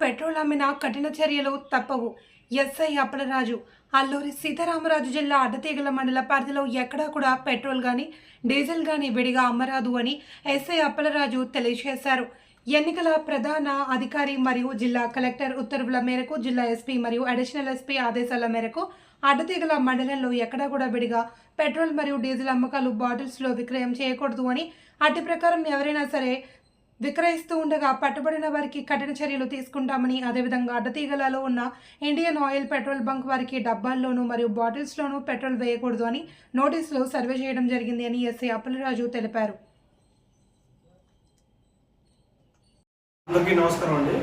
Petrol అమ్మిన కఠిన చర్యలు తప్పవు. ఎస్ఐ అప్పలరాజు అల్లూరి సీతారామరాజు జిల్లా అడ్డతీగల మండల పరిధిలో ఎక్కడా కూడా పెట్రోల్ కానీ డీజిల్ కానీ విడిగా అమ్మరాదు అని ఎస్ఐ అప్పలరాజు తెలియజేశారు. ఎన్నికల ప్రధాన అధికారి మరియు జిల్లా కలెక్టర్ ఉత్తర్వుల మేరకు జిల్లా ఎస్పీ మరియు అడిషనల్ ఎస్పీ ఆదేశాల మేరకు అడ్డతీగల మండలంలో ఎక్కడా కూడా విడిగా పెట్రోల్ మరియు డీజిల్ అమ్మకాలు బాటిల్స్లో విక్రయం చేయకూడదు అని అట్టి ప్రకారం ఎవరైనా సరే విక్రయిస్తూ ఉండగా పట్టుబడిన వారికి కఠిన చర్యలు తీసుకుంటామని అదేవిధంగా అడ్డతీగలలో ఉన్న ఇండియన్ ఆయిల్ పెట్రోల్ బంక్ వారికి డబ్బాల్లోనూ మరియు బాటిల్స్లోనూ పెట్రోల్ వేయకూడదు అని నోటీసులు సర్వే చేయడం జరిగింది అని ఎస్ఐ అప్పలరాజు తెలిపారు. అందరికీ నమస్కారం అండి.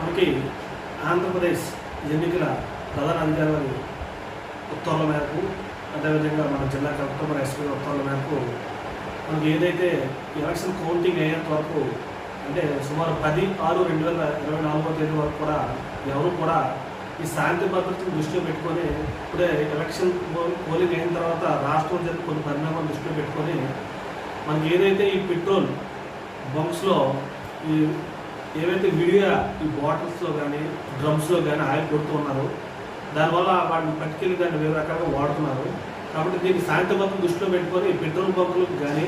మనకి ఆంధ్రప్రదేశ్ ఎన్నికల ప్రధాన అధికారి ఉత్తర్వుల మేరకు అదేవిధంగా మన జిల్లా కలెక్టర్ ఎస్పీ ఉత్తర్వుల మేరకు మనకి ఏదైతే ఎలక్షన్ కౌంటింగ్ అయ్యేంత వరకు అంటే సుమారు పది ఆరు రెండు వేల ఇరవై నాలుగో తేదీ వరకు కూడా ఎవరు కూడా ఈ శాంతి భద్రతను దృష్టిలో పెట్టుకొని ఇప్పుడే ఎలక్షన్ పోలింగ్ అయిన తర్వాత రాష్ట్రం జరిగిన కొన్ని పరిణామాలు దృష్టిలో పెట్టుకొని మనకి ఏదైతే ఈ పెట్రోల్ బంక్స్లో ఈ ఏవైతే విడిగా ఈ బాటిల్స్లో కానీ డ్రమ్స్లో కానీ ఆయిల్ కొడుతూ ఉన్నారు దానివల్ల వాటిని పట్టుకెళ్ళి దాన్ని వేరే రకాలుగా వాడుతున్నారు. కాబట్టి దీన్ని శాంతి భద్రత దృష్టిలో పెట్టుకొని పెట్రోల్ బంకులకు కానీ